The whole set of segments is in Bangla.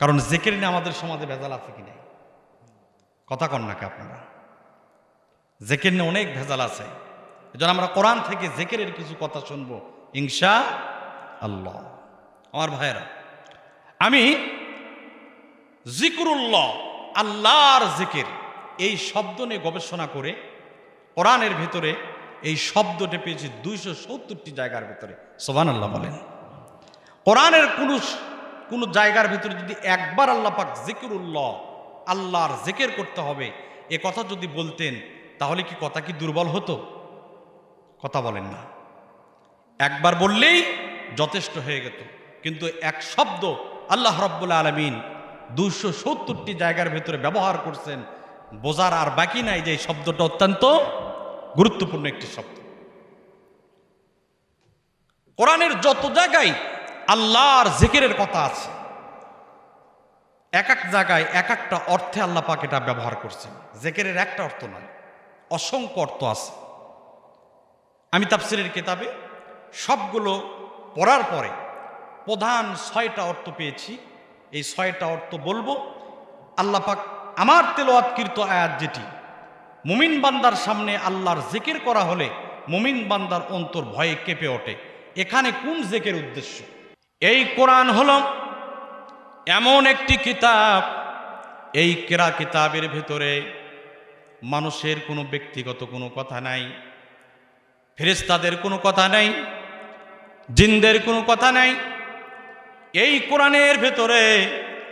কারণ জেকের নিয়ে আমাদের সমাজে ভেজাল আছে কি নাই? কথা কন নাকি আপনারা? জেকের নিয়ে অনেক ভেজাল আছে। এজন্য আমরা কোরআন থেকে জেকেরের কিছু কথা শুনব ইংসা আল্লাহ আমার ভাইয়েরা, আমি জিকরুল্লাহ, আল্লাহর জিকির, এই শব্দ নিয়ে গবেষণা করে কোরআনের ভিতরে এই শব্দটি পেয়েছি দুইশো সত্তরটি জায়গার ভিতরে। সোবান আল্লাহ বলেন। কোরআনের কোন কোন জায়গার ভিতরে যদি একবার আল্লাহ পাক জিকিরুল্লাহ, আল্লাহর জিকির করতে হবে, এ কথা যদি বলতেন, তাহলে কি কথা কি দুর্বল হতো? কথা বলেন না। একবার বললেই যথেষ্ট হয়ে গেত। কিন্তু এক শব্দ আল্লাহ রব্বুল আলমিন দুশো সত্তরটি জায়গার ভেতরে ব্যবহার করছেন, বোঝার আর বাকি নাই যে এই শব্দটা অত্যন্ত গুরুত্বপূর্ণ একটি শব্দ। কোরআনের যত জায়গায় আল্লাহর জিকিরের কথা আছে। এক এক জায়গায় এক একটা অর্থে আল্লাহ পাক এটা ব্যবহার করছেন। জেকেরের একটা অর্থ নয় অসংখ্য অর্থ আছে। আমি তাফসিরের কিতাবে সবগুলো পড়ার পরে প্রধান ছয়টা অর্থ পেয়েছি। এই ছয়টা অর্থ বলব, আল্লাহ পাক আমার তেলোয়াতকৃত আয়াত যেটি, মুমিন বান্দার সামনে আল্লাহর জেকের করা হলে মুমিন বান্দার অন্তর ভয়ে কেঁপে ওঠে। এখানে কোন জেকের উদ্দেশ্য? এই কোরআন হল এমন একটি কিতাব। এই কেরা কিতাবের ভেতরে মানুষের কোনো ব্যক্তিগত কোনো কথা নাই ফেরেস্তাদের কোনো কথা নাই, জিনদের কোনো কথা নাই। এই কোরআনের ভেতরে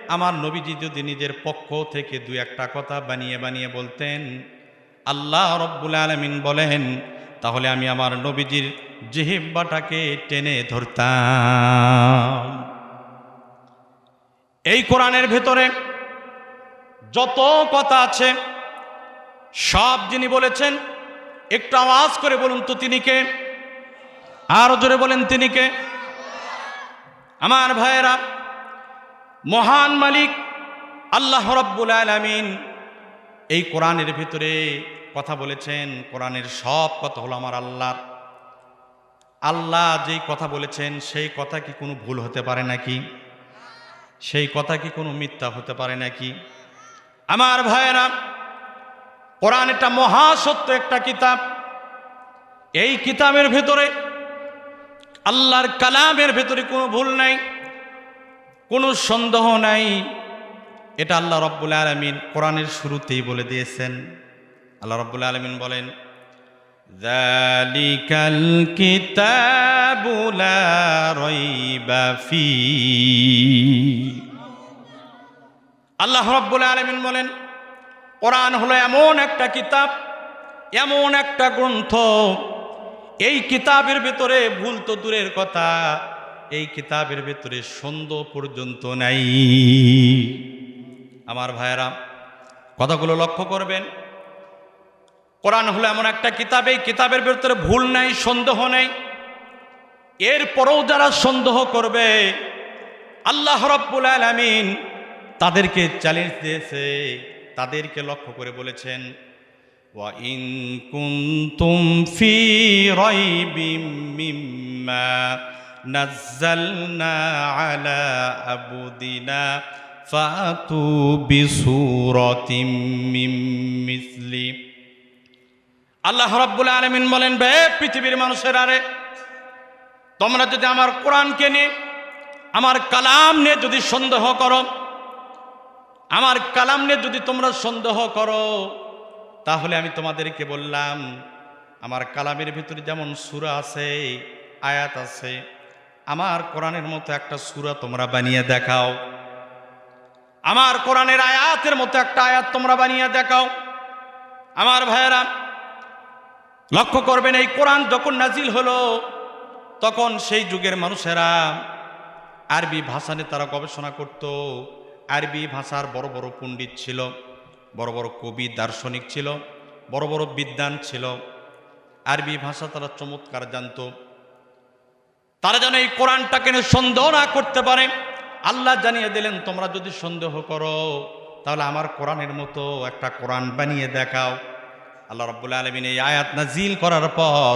আমার নবীজি যদি নিজের পক্ষ থেকে দু একটা কথা বানিয়ে বানিয়ে বলতেন, আল্লাহ রব্বুল আলমিন বলেন, তাহলে আমি আমার নবীজির জিহিব্বাটাকে টেনে ধরতাম। এই কোরআনের ভেতরে যত কথা আছে, সব যিনি বলেছেন, একটু আওয়াজ করে বলুন তো তিনি কে? আরও জোরে বলেন তিনি কে? আমার ভাইয়েরা, মহান মালিক আল্লাহ রব্বুল আলামিন এই কোরআনের ভিতরে কথা বলেছেন, কোরআনের সব কথা হলো আমার আল্লাহর। আল্লাহ যেই কথা বলেছেন, সেই কথা কি কোনো ভুল হতে পারে নাকি? সেই কথা কি কোনো মিথ্যা হতে পারে নাকি? আমার ভাইয়েরা, কোরআন একটা মহাসত্য একটা কিতাব। এই কিতাবের ভেতরে আল্লাহর কালামের ভেতরে কোনো ভুল নাই, কোনো সন্দেহ নাই। এটা আল্লাহ রব্বুল আলমিন কোরআনের শুরুতেই বলে দিয়েছেন। আল্লাহ রব্বুল আলমিন বলেন ذَلِكَ الْكِتَابُ لَا رَيْبَ فِيهِ আল্লাহ রব্বুল আলমিন বলেন কোরআন হলো এমন একটা কিতাব এমন একটা গ্রন্থ এই কিতাবের ভেতরে ভুল তো দূরের কথা এই কিতাবের ভেতরে সন্দেহ পর্যন্ত নাই আমার ভাইয়েরা কথাগুলো লক্ষ্য করবেন কোরআন হলো এমন একটা কিতাব এই কিতাবের ভেতরে ভুল নাই সন্দেহ নেই এরপরেও যারা সন্দেহ করবে আল্লাহ রব্বুল আলামিন তাদেরকে চ্যালেঞ্জ দিয়েছে তাদেরকে লক্ষ্য করে বলেছেন وَإِن كُنتُمْ فِي رَيْبٍ مِّمَّا نَزَّلْنَا عَلَى عَبْدِنَا فَأْتُوا بِسُورَةٍ مِّن مِّثْلِهِ আল্লাহ রাব্বুল আলামিন বলেন, বে পৃথিবীর মানুষের আরে, তোমরা যদি আমার কোরআনকে নিয়ে, আমার কালাম নিয়ে যদি সন্দেহ করো, আমার কালাম নিয়ে যদি তোমরা সন্দেহ করো, তাহলে আমি তোমাদেরকে বললাম, আমার কালামের ভিতরে যেমন সুরা আছে, আয়াত আছে, আমার কোরআনের মতো একটা সুরা তোমরা বানিয়ে দেখাও। আমার কোরআনের আয়াতের মতো একটা আয়াত তোমরা বানিয়ে দেখাও। আমার ভাইয়েরা লক্ষ্য করবেন, এই কোরআন যখন নাজিল হলো, তখন সেই যুগের মানুষেরা আরবি ভাষা নিয়ে তারা গবেষণা করত। আরবি ভাষার বড় বড় পণ্ডিত ছিল, বড় বড় কবি, দার্শনিক ছিল, বড় বড় বিদ্যান ছিল। আরবি ভাষা তারা চমৎকার জানত। তারা যেন এই কোরআনটাকে সন্দেহ না করতে পারে। আল্লাহ জানিয়ে দিলেন, তোমরা যদি সন্দেহ করো, তাহলে আমার কোরআনের মতো একটা কোরআন বানিয়ে দেখাও। আল্লাহ রব্বুল আলমিন এই আয়াত নাজিল করার পর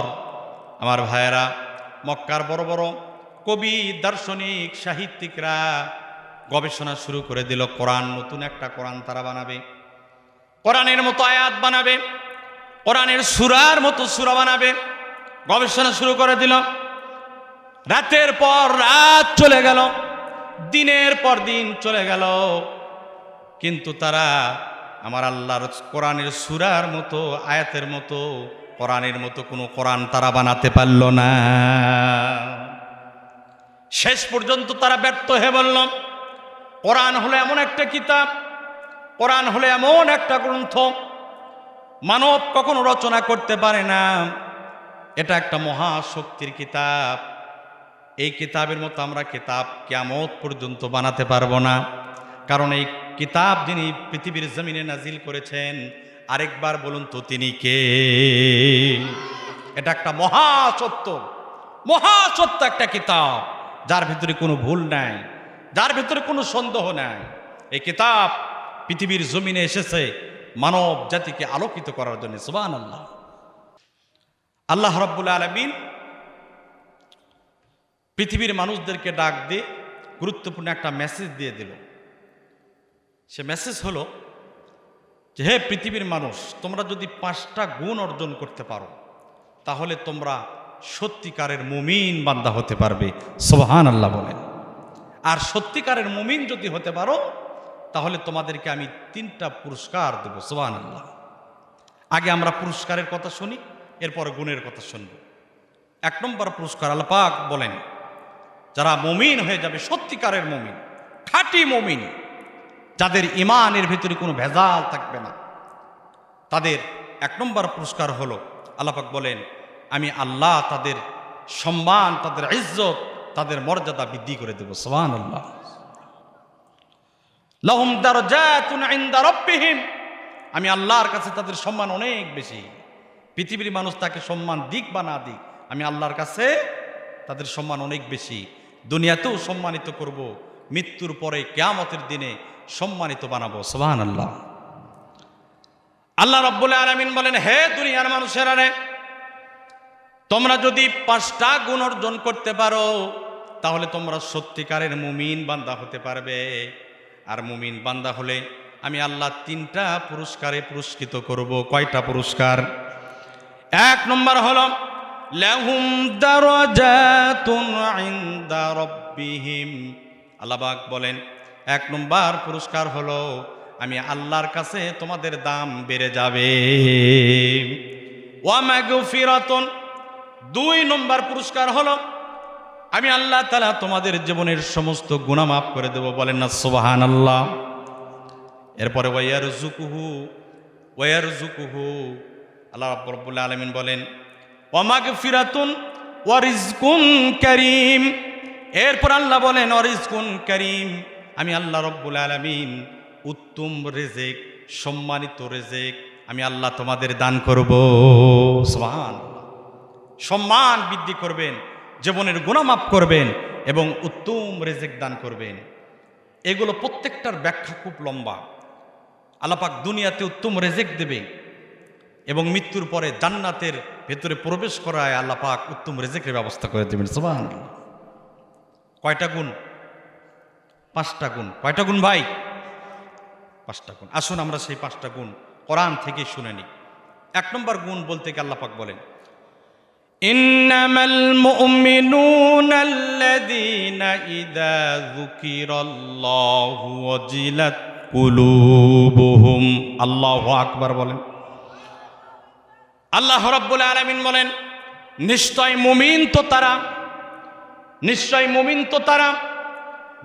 আমার ভাইয়েরা, মক্কার বড় বড় কবি, দার্শনিক, সাহিত্যিকরা গবেষণা শুরু করে দিল, কোরআন নতুন একটা কোরআন তারা বানাবে। কোরআনের মতো আয়াত বানাবে, কোরআনের সুরার মতো সুরা বানাবে, গবেষণা শুরু করে দিল। রাতের পর রাত চলে গেল, দিনের পর দিন চলে গেল, কিন্তু তারা আমার আল্লাহর কোরআনের সুরার মতো, আয়াতের মতো, কোরআনের মতো কোনো কোরআন তারা বানাতে পারল না। শেষ পর্যন্ত তারা ব্যর্থ হয়ে বলল, কোরআন হলো এমন একটা কিতাব, কোরআন হলো এমন একটা গ্রন্থ, মানব কখনো রচনা করতে পারে না। এটা একটা মহাশক্তির কিতাব। এই কিতাবের মতো আমরা কিতাব কেমত পর্যন্ত বানাতে পারব না। কারণ এই কিতাব যিনি পৃথিবীর জমিনে নাজিল করেছেন, আরেকবার বলুন তো তিনি কে? এটা একটা মহাসত্য মহাসত্য একটা কিতাব, যার ভিতরে কোনো ভুল নাই, যার ভিতরে কোনো সন্দেহ নাই। এই কিতাব পৃথিবীর জমিনে এসেছে মানব জাতিকে আলোকিত করার জন্য সুবান আল্লাহ আল্লাহ রব্বুল আলমিন পৃথিবীর মানুষদেরকে ডাক দিয়ে গুরুত্বপূর্ণ একটা মেসেজ দিয়ে দিল। সে মেসেজ হলো যে, হে পৃথিবীর মানুষ, তোমরা যদি পাঁচটা গুণ অর্জন করতে পারো, তাহলে তোমরা সত্যিকারের মুমিন বান্দা হতে পারবে। সোহান আল্লাহ বলেন। আর সত্যিকারের মুমিন যদি হতে পারো, তাহলে তোমাদেরকে আমি তিনটা পুরস্কার দেব সোহান আল্লাহ আগে আমরা পুরস্কারের কথা শুনি, এরপরে গুণের কথা শুনব। এক নম্বর পুরস্কার আল্লাপাক বলেন, যারা মমিন হয়ে যাবে, সত্যিকারের মমিন, খাঁটি মমিন যাদের ইমানের ভিতরে কোনো ভেজাল থাকবে না। তাদের এক নম্বর পুরস্কার হলো আল্লাপাক বলেন, আমি আল্লাহ তাদের সম্মান, তাদের ইজ্জত, তাদের মর্যাদা বৃদ্ধি করে দেব। সোহান আল্লাহ আমি আল্লাহর কাছে তাদের সম্মান অনেক বেশি। পৃথিবীর মানুষ তাকে সম্মান দিক বা না দিক, আমি আল্লাহর কাছে তাদের সম্মান অনেক বেশি। দুনিয়াতেও সম্মানিত করব। মৃত্যুর পরে কেয়ামতের দিনে সম্মানিত বানাবো। সোহান আল্লাহ আল্লাহ রব্বুল আলমিন বলেন, হে দুনিয়ার মানুষেরা রে, তোমরা যদি পাঁচটা গুণ অর্জন করতে পারো, তাহলে তোমরা সত্যিকারের মুমিন বান্দা হতে পারবে। আর মুমিন বান্দা হলে আমি আল্লাহ তিনটা পুরস্কারে পুরস্কৃত করব। কয়টা পুরস্কার? এক নম্বর হলো, লাহুম দারাজাতুন আল্লাহবাক বলেন, এক নম্বর পুরস্কার হলো, আমি আল্লাহর কাছে তোমাদের দাম বেড়ে যাবে। ওয়ামাগফিরাতুন দুই নম্বর পুরস্কার হলো, আমি আল্লাহ তালা তোমাদের জীবনের সমস্ত গুণা মাফ করে দেব বলেন না সুবাহান আল্লাহ এরপরে ওয়ার জুকুহু ওয়ার জুকুহু আল্লাহ রব্বুল্লাহ আলমিন বলেন ওমাগ ফিরাতুন ওয়ারিজকুন করিম। এরপর আল্লাহ বলেন, অরিজকুন করিম, আমি আল্লাহ রব্বুল আলমিন, উত্তম রেজেক, সম্মানিত রেজেক আমি আল্লাহ তোমাদের দান করব। সোহান সম্মান বৃদ্ধি করবেন, জীবনের গুণামাপ করবেন এবং উত্তম রেজেক দান করবেন। এগুলো প্রত্যেকটার ব্যাখ্যা খুব লম্বা। আলাপাক দুনিয়াতে উত্তম রেজেক দেবে এবং মৃত্যুর পরে জান্নাতের ভেতরে প্রবেশ করায় আল্লাপাক উত্তম রেজেকের ব্যবস্থা করে দেবেন। সবান কয়টা গুণ পাঁচটা গুণ কয়টা গুণ ভাই পাঁচটা গুণ আসুন আমরা সেই পাঁচটা গুণ কোরআন থেকে শুনে নিই এক নম্বর গুণ বলতে গিয়ে আল্লাপাক বলেন إنما المؤمنون الذين إذا ذكر الله وجلت قلوبهم الله أكبر বলেন আল্লাহ রাব্বুল আলামিন বলেন নিশ্চয় মুমিন তো তারা নিশ্চয় মুমিন তো তারা।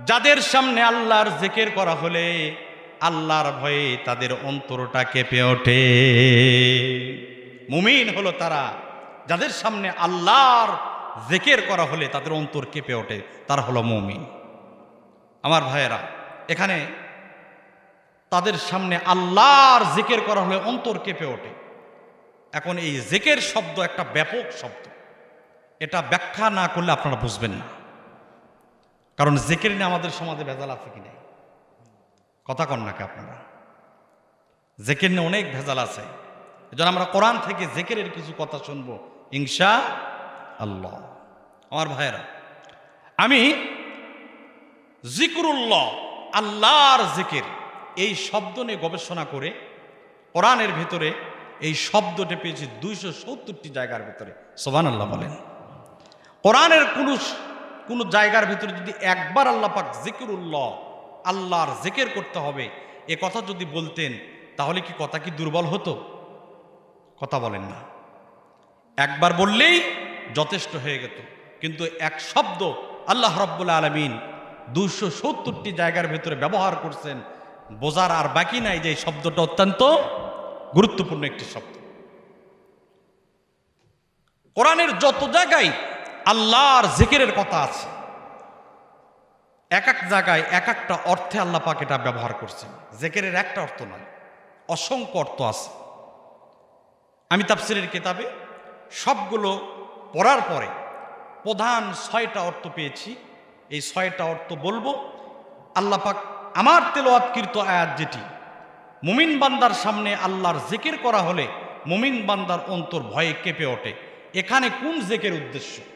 যাদের সামনে আল্লাহর জিকির করা হলে আল্লাহর ভয়ে তাদের অন্তরটা কেঁপে ওঠে। মুমিন হলো তারা, যাদের সামনে আল্লাহর জেকের করা হলে তাদের অন্তর কেঁপে ওঠে, তারা হলো মমিন। আমার ভাইয়েরা, এখানে তাদের সামনে আল্লাহর জেকের করা হলে অন্তর কেঁপে ওঠে। এখন এই জেকের শব্দ একটা ব্যাপক শব্দ। এটা ব্যাখ্যা না করলে আপনারা বুঝবেন না। কারণ জেকের নিয়ে আমাদের সমাজে ভেজাল আছে কি নাই? কথা কন নাকি আপনারা? জেকের নিয়ে অনেক ভেজাল আছে। এজন্য আমরা কোরআন থেকে জেকেরের কিছু কথা শুনব ইংসা আল্লাহ। আমার ভাইয়েরা, আমি জিকরুল্লাহ, আল্লাহর জিকির, এই শব্দ নিয়ে গবেষণা করে কোরআনের ভিতরে এই শব্দটি পেয়েছি দুইশো সত্তরটি জায়গার ভিতরে। সোবান আল্লাহ বলেন। কোরআনের কোনো কোনো জায়গার ভিতরে যদি একবার আল্লাহ পাক জিকিরুল্লাহ, আল্লাহর জিকের করতে হবে, এ কথা যদি বলতেন, তাহলে কি কথা কি দুর্বল হতো? কথা বলেন না। একবার বললেই যথেষ্ট হয়ে গেত। কিন্তু এক শব্দ আল্লাহ রব্বুল আলমিন দুশো সত্তরটি জায়গার ভেতরে ব্যবহার করছেন, বোঝার আর বাকি নাই যে এই শব্দটা অত্যন্ত গুরুত্বপূর্ণ একটি শব্দ। কোরআনের যত জায়গায় আল্লাহর জিকিরের কথা আছে। এক এক জায়গায় এক একটা অর্থে আল্লাহ পাক এটা ব্যবহার করছেন। জেকেরের একটা অর্থ নয় অসংখ্য অর্থ আছে। আমি তাফসিরের কেতাবে সবগুলো পড়ার পরে প্রধান ছয়টা অর্থ পেয়েছি। এই ছয়টা অর্থ বলব, আল্লাহ পাক আমার তেলোয়াতকৃত আয়াত যেটি, মুমিন বান্দার সামনে আল্লাহর জেকের করা হলে মুমিন বান্দার অন্তর ভয়ে কেঁপে ওঠে। এখানে কোন জেকের উদ্দেশ্য?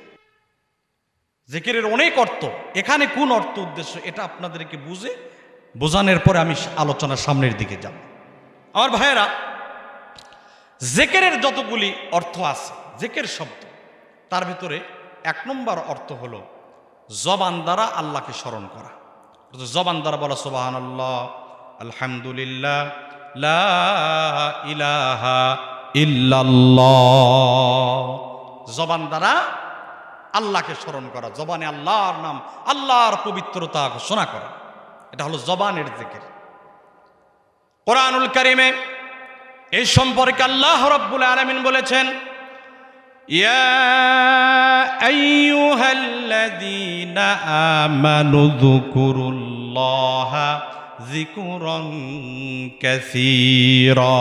জেকেরের অনেক অর্থ। এখানে কোন অর্থ উদ্দেশ্য, এটা আপনাদেরকে বুঝে বোঝানোর পরে আমি আলোচনার সামনের দিকে যাব। আমার ভাইয়েরা, জেকেরের যতগুলি অর্থ আছে, জেকের শব্দ, তার ভিতরে এক নম্বর অর্থ হল জবান দ্বারা আল্লাহকে স্মরণ করা। জবান দ্বারা বলা সোবাহান আলহামদুলিল্লাহ ইলাহা ইল্লাল্লাহ। জবান দ্বারা আল্লাহকে স্মরণ করা। জবানে আল্লাহর নাম, আল্লাহর পবিত্রতা ঘোষণা করা। এটা হলো জবানের দিকের কোরআনুল করিমে এই সম্পর্কে আল্লাহ রব্বুল আলমিন বলেছেন যিকুরান কাসীরা।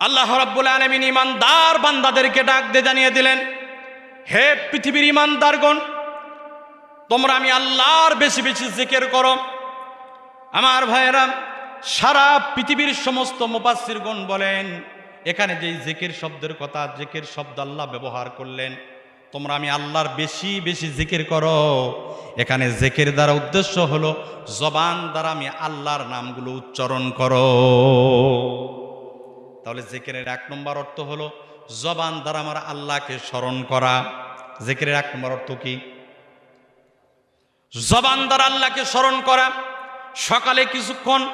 আল্লাহ রাব্বুল আলামিন ইমানদার বান্দাদেরকে ডাক দিয়ে জানিয়ে দিলেন, হে পৃথিবীর ইমানদারগণ তোমরা আমি আল্লাহর বেশি বেশি জিকির করো। আমার ভাইয়েরা, সারা পৃথিবীর সমস্ত মুপাসিরগণ বলেন, এখানে যেই জেকের শব্দের কথা, জেকের শব্দ আল্লাহ ব্যবহার করলেন, তোমরা আমি আল্লাহর বেশি বেশি জিকির করো। এখানে জেকের দ্বারা উদ্দেশ্য হলো, জবান দ্বারা আমি আল্লাহর নামগুলো উচ্চারণ করো। তাহলে জেকেরের এক নম্বর অর্থ হলো জবান দ্বারা আমার আল্লাহকে স্মরণ করা। জেকেরের এক নম্বর অর্থ কি? জবান দ্বারা আল্লাহকে স্মরণ করা। সকালে কিছুক্ষণ,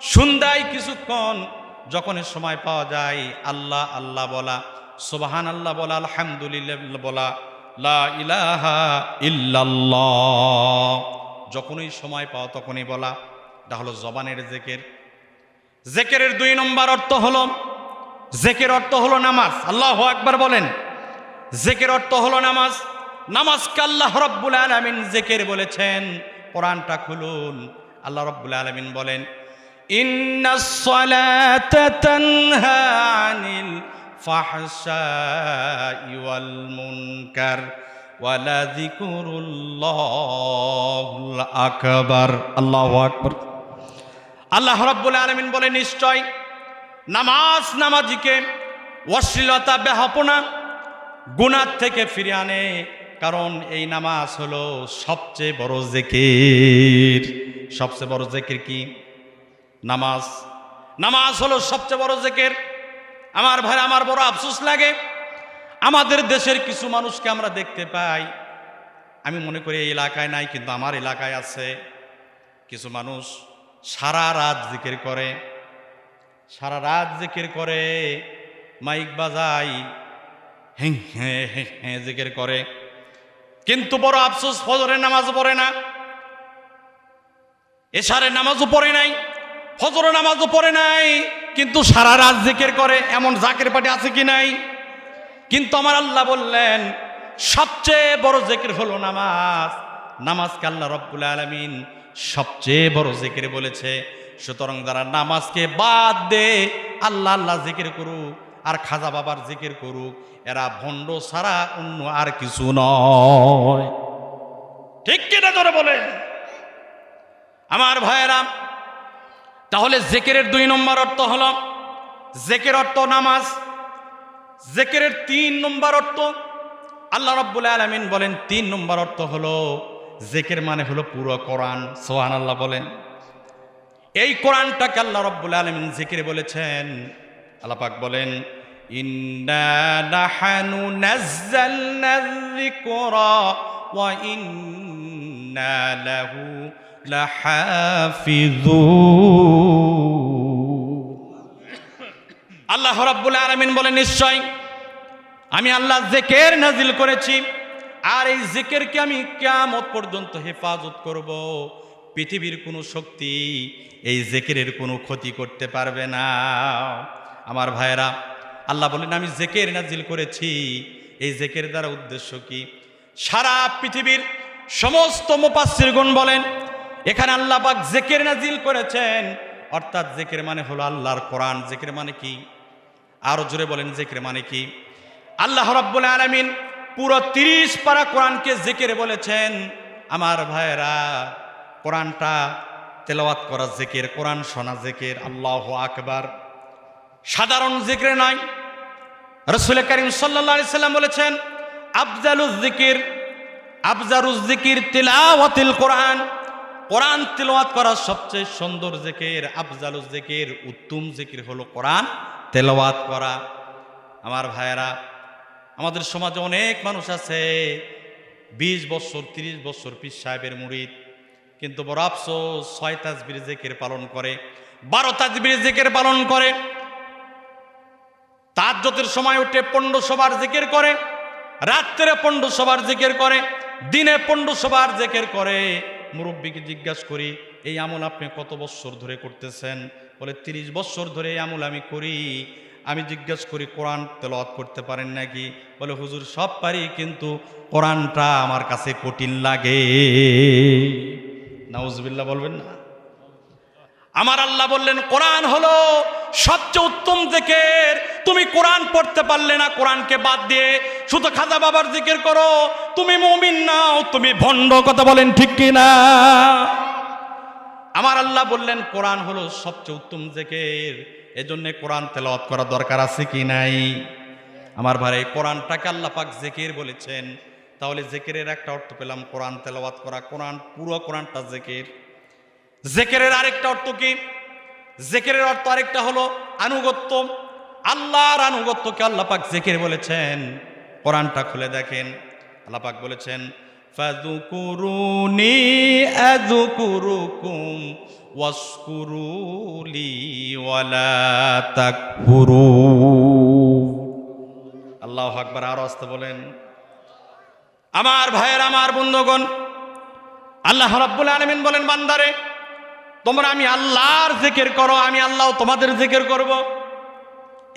সন্ধ্যায় কিছুক্ষণ, যখন সময় পাওয়া যায়, আল্লাহ আল্লাহ বলা সোবাহান আল্লাহ বলা, আলহামদুলিল্লাহ বলা, লা ইলাহা ইল্লাল্লাহ। যখনই সময় পাওয়া তখনই বলা। এটা হলো জবানের জেকের। জেকেরের দুই নম্বর অর্থ হলো জেকের অর্থ হলো নামাজ। আল্লাহ একবার বলেন, জেকের অর্থ হলো নামাজ। নামাজকে আল্লাহ রব্বুল আলমিন জেকের বলেছেন। কোরআনটা খুলুন। আল্লাহ রব্বুল আলমিন বলেন আকবার। আল্লাহু আকবার। আল্লাহ রাব্বুল আলমিন বলে নিশ্চয় নামাজ নামাজিকে অশ্লীলতা, বেহাপনা গুনার থেকে ফিরে আনে, কারণ এই নামাজ হলো সবচেয়ে বড় জেকির। সবচেয়ে বড় জেকির কি? নামাজ। নামাজ হলো সবচেয়ে বড় জেকের। আমার ভাই, আমার বড় আফসোস লাগে। আমাদের দেশের কিছু মানুষকে আমরা দেখতে পাই। আমি মনে করি এই এলাকায় নাই, কিন্তু আমার এলাকায় আছে। কিছু মানুষ সারা রাত জিকির করে। সারা রাত জিকির করে, মাইক বাজাই হ্যাঁ হ্যাঁ হ্যাঁ জিকির করে। কিন্তু বড় আফসোস ফজরের নামাজও পড়ে না। এশারের নামাজও পড়ে নাই, ফজরের নামাজও পড়ে নাই, কিন্তু সারা রাত জিকির করে, এমন জাকের পাটি আছে কি নাই? কিন্তু আমার আল্লাহ বললেন, সবচেয়ে বড় জেকের হলো নামাজ। নামাজকে আল্লাহ রব্বুল আলমিন সবচেয়ে বড় জেকের বলেছে। সুতরাং যারা নামাজকে বাদ দে আল্লাহ আল্লাহ জিকির করুক, আর খাজা বাবার জিকির করুক, এরা ভণ্ড ছাড়া অন্য আর কিছু নয়। ঠিক কিনা ধরে বলেন? আমার ভাইয়েরা, তাহলে জেকেরের দুই নম্বর অর্থ হল, জেকের অর্থ নামাজ, জেকেরের তিন নম্বর অর্থ, আল্লাহ রব্বুল আলমিন বলেন, তিন নম্বর অর্থ হলো, জেকের মানে হলো পুরো কোরআন সোহান আল্লাহ বলেন। এই কোরআনটাকে আল্লাহ রব্বুল আলমিন জিকিরে বলেছেন। আল্লাহ পাক বলেন আল্লাহ রাব্বুল আলমিন বলেন, নিশ্চয় আমি আল্লাহ জেকের নাজিল করেছি। আর এই জেকেরকে আমি কিয়ামত পর্যন্ত হেফাজত করব। পৃথিবীর কোনো শক্তি এই জেকেরের কোনো ক্ষতি করতে পারবে না। আমার ভাইয়েরা, আল্লাহ বলেন, আমি জেকের নাজিল করেছি। এই জেকের দ্বারা উদ্দেশ্য কি? সারা পৃথিবীর সমস্ত মুপাসিরগণ বলেন, এখানে আল্লাহ পাক জেকের নাজিল করেছেন। অর্থাৎ জেকের মানে হলো আল্লাহর কোরআন। জেকের মানে কি? আরও জোরে বলেন, জেকের মানে কি? আল্লাহ রাব্বুল আলামিন পুরো তিরিশ পারা কোরআনকে জেকের বলেছেন। আমার ভাইয়েরা কোরআনটা তেলাওয়াত করা জেকের, কোরআন শোনা জেকের, আল্লাহ আকবার। সাধারণ জেকের নয় রসুল করিম সাল্লা সাল্লাম বলেছেন আফজালুজ জিকির আফজারুজ জিকির তিলাওয়াতিল কোরআন। কোরআন তেলাওয়াত করা সবচেয়ে সুন্দর জেকের আফজালুজ জিকির, উত্তম জিকির হলো কোরআন তেলাওয়াত করা। আমার ভাইয়েরা, আমাদের সমাজে অনেক মানুষ আছে, বিশ বছর, তিরিশ বছর পীর সাহেবের মুরিদ কিন্তু বড় আফসোস, ছয় তাজবির জেকের পালন করে, বারো তাজবির জেকের পালন করে তাজ্জতের সময় উঠে পণ্ড সবার জিকির করে, রাত্রে পণ্ড সবার জিকির করে, দিনে পণ্ড সবার জিকির করে। মুরব্বীকে জিজ্ঞাসা করি, এই আমল আপনি কত বছর ধরে করতেছেন? বলে, তিরিশ বছর ধরে এই আমল আমি করি। আমি জিজ্ঞাসা করি, কোরআন তেলাওয়াত করতে পারেন নাকি? বলে, হুজুর, সব পারি, কিন্তু কোরআনটা আমার কাছে কঠিন লাগে। নাউজবিল্লাহ বলবেন না। আমার আল্লাহ বললেন, কোরআন হলো সবচেয়ে উত্তম জিকের। তুমি কোরআন পড়তে পারলে না, কোরআনকে বাদ দিয়ে। শুধু খাজা বাবার জিকির করো। তুমি মুমিন নাও তুমি ভণ্ড। কথা বলেন ঠিক কি না? আমার আল্লাহ বললেন, কোরআন হলো সবচেয়ে উত্তম জিকের। এজন্য কোরআন তেলাওয়াত করা দরকার আছে কি নাই? আমার ভাই কোরআনটাকে আল্লাহ পাক জেকির বলেছেন। তাহলে জেকেরের একটা অর্থ পেলাম কোরআন তেলাওয়াত করা, কোরআন, পুরো কোরআনটা জেকের। জেকেরের আরেকটা অর্থ কি? জেকেরের অর্থ আরেকটা হলো আনুগত্য। আল্লাহর আনুগত্যকে আল্লাহ পাক জেকের বলেছেন। কোরআনটা খুলে দেখেন। আল্লাহ পাক বলেছেন, ফাযকুরুনি আযকুরুকুম ওয়াশকুরুলি ওয়ালা তাকফুরু আল্লাহু আকবার আর আসতে বলেন আমার ভাইয়ের, আমার বন্ধুগণ, আল্লাহ রাব্বুল আলামিন বলেন, বান্দারে, তোমরা আমি আল্লাহর জিকির করো, আমি আল্লাহ তোমাদের জিকির করব।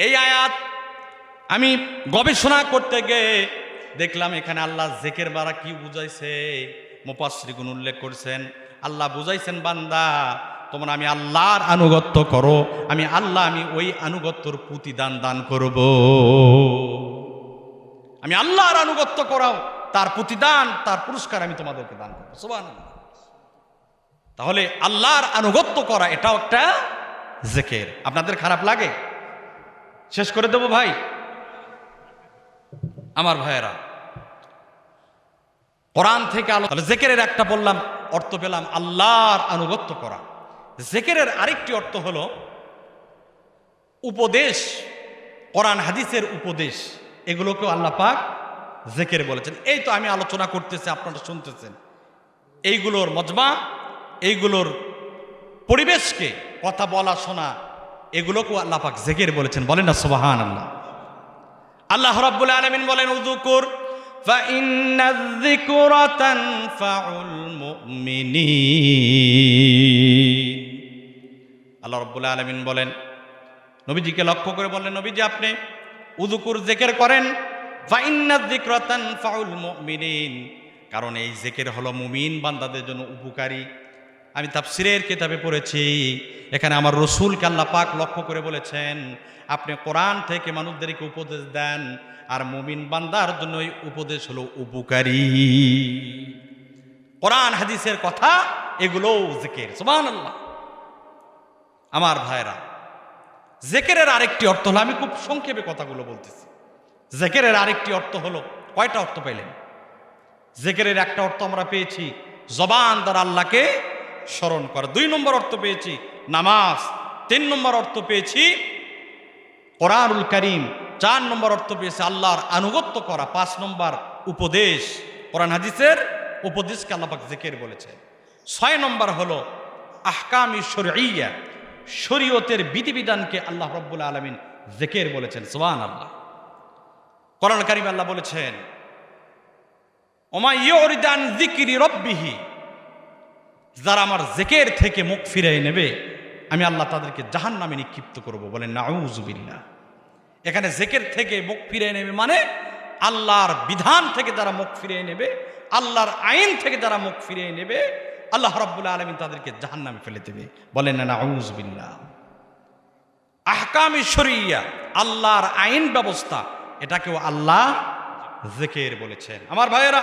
এই আয়াত আমি গবেষণা করতে গিয়ে দেখলাম, এখানে আল্লাহ জেকের বারা কি বুঝাইছে? মুপাশ্রীগুণ উল্লেখ করছেন, আল্লাহ বুঝাইছেন, বান্দা, তোমরা আমি আল্লাহর আনুগত্য করো, আমি আল্লাহ, আমি ওই আনুগত্যর প্রতিদান দান করব। আমি আল্লাহর আনুগত্য করাও, তার প্রতিদান, তার পুরস্কার আমি তোমাদেরকে দান করব। সুবহানাল্লাহ। তাহলে আল্লাহর আনুগত্য করা, এটাও একটা জেকের। আপনাদের খারাপ লাগে? শেষ করে দেবো ভাই? আমার ভাইয়েরা, কোরআন থেকে আলো তাহলে জেকেরের একটা বললাম, অর্থ পেলাম, আল্লাহর আনুগত্য করা। জেকেরের আরেকটি অর্থ হলো, উপদেশ, কোরআন হাদিসের উপদেশ। এগুলোকেও আল্লাহ পাক জেকের বলেছেন। এই তো আমি আলোচনা করতেছি, আপনারা শুনতেছেন। এইগুলোর মজমা, এইগুলোর পরিবেশকে কথা বলা, শোনা, এগুলোকেও আল্লাহ পাক জেকের বলেছেন। বলেন না সোবাহান আল্লাহ আল্লাহ রব্বুল আলমিন বলেন উদুকুর আল্লাহ রব্বুল আলমিন বলেন, নবীজিকে লক্ষ্য করে বললেন, নবীজি আপনি উযকুর জিকির করেন কারণ এই জেকের হলো মুমিন বান্দাদের জন্য উপকারী। আমি তাফসিরের কিতাবে পড়েছি, এখানে আমার রসুল আল্লাহ পাক লক্ষ্য করে বলেছেন, আপনি কোরআন থেকে মানুষদেরকে উপদেশ দেন, আর মুমিন বান্দার জন্য উপদেশ হলো উপকারী। কোরআন, হাদিসের কথা, এগুলোও জিকির। আমার ভাইরা জেকেরের আরেকটি অর্থ হলো, আমি খুব সংক্ষেপে কথাগুলো বলতেছি। জেকেরের আরেকটি অর্থ হলো, কয়টা অর্থ পেলেন জেকেরের একটা অর্থ আমরা পেয়েছি, জবান দ্বারা আল্লাহকে স্মরণ করা। দুই নম্বর অর্থ পেয়েছি, নামাজ। তিন নম্বর অর্থ পেয়েছি, কোরআনুল করিম। চার নম্বর অর্থ পেয়েছে, আল্লাহর আনুগত্য করা। পাঁচ নম্বর উপদেশ, কোরআন হাদিসের উপদেশকে আল্লাপাক জেকের বলেছে ছয় নম্বর হলো আহকাম শরীয়া শরীয়তের বিধিবিধানকে আল্লাহ রব্বুল আলমিন জেকের বলেছেন সোহান আল্লাহ কোরআন কারিম আল্লাহ বলেছেন, ওমা ইয়রিদান জিকিরি রব্বিহি যারা আমার জেকের থেকে মুখ ফিরিয়ে নেবে, আমি আল্লাহ তাদেরকে জাহান নামে নিক্ষিপ্ত করব বলেন নাউজুবিল্লাহ এখানে জেকের থেকে মুখ ফিরিয়ে নেবে মানে আল্লাহর বিধান থেকে তারা মুখ ফিরিয়ে নেবে, আল্লাহর আইন থেকে তারা মুখ ফিরিয়ে নেবে আল্লাহ রব্বুল্লাহ আলমিন তাদেরকে জাহান নামে ফেলে দেবে। বলেন না নাউজুবিল্লাহ। আহকামি শরিয়া, আল্লাহর আইন ব্যবস্থা, এটাকেও আল্লাহ জেকের বলেছেন। আমার ভাইয়েরা,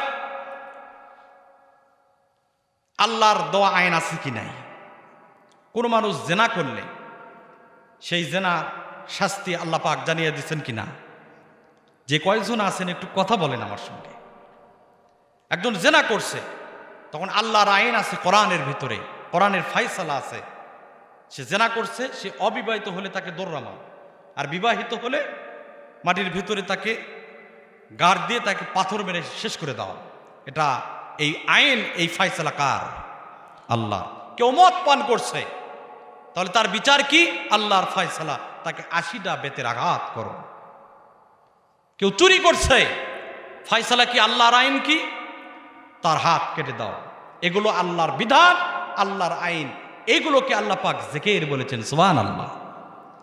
আল্লাহর দোয়া আইন আছে কি নাই? কোনো মানুষ জেনা করলে, সেই জেনা শাস্তি আল্লাহ পাক জানিয়ে দিচ্ছেন কি না যে কয়েকজন আছেন একটু কথা বলেন আমার সঙ্গে। একজন জেনা করছে তখন আল্লাহর আইন আছে কোরআনের ভিতরে, কোরআনের ফাইসালা আছে। সে জেনা করছে, সে অবিবাহিত হলে তাকে দৌড়ামা আর বিবাহিত হলে মাটির ভিতরে তাকে গাড় দিয়ে তাকে পাথর মেরে শেষ করে দেওয়া এটা এই আইন, এই ফাইসালা কার? আল্লাহ কেউ মত পান করছে, তাহলে তার বিচার কি? আল্লাহর ফয়সালা তাকে আশিটা বেতের আঘাত করো। কেউ চুরি করছে ফয়সালা কি আল্লাহর আইন কি? তার হাত কেটে দাও। এগুলো আল্লাহর বিধান, আল্লাহর আইন। এগুলোকে আল্লাহ পাক জেকের বলেছেন সুবান আল্লাহ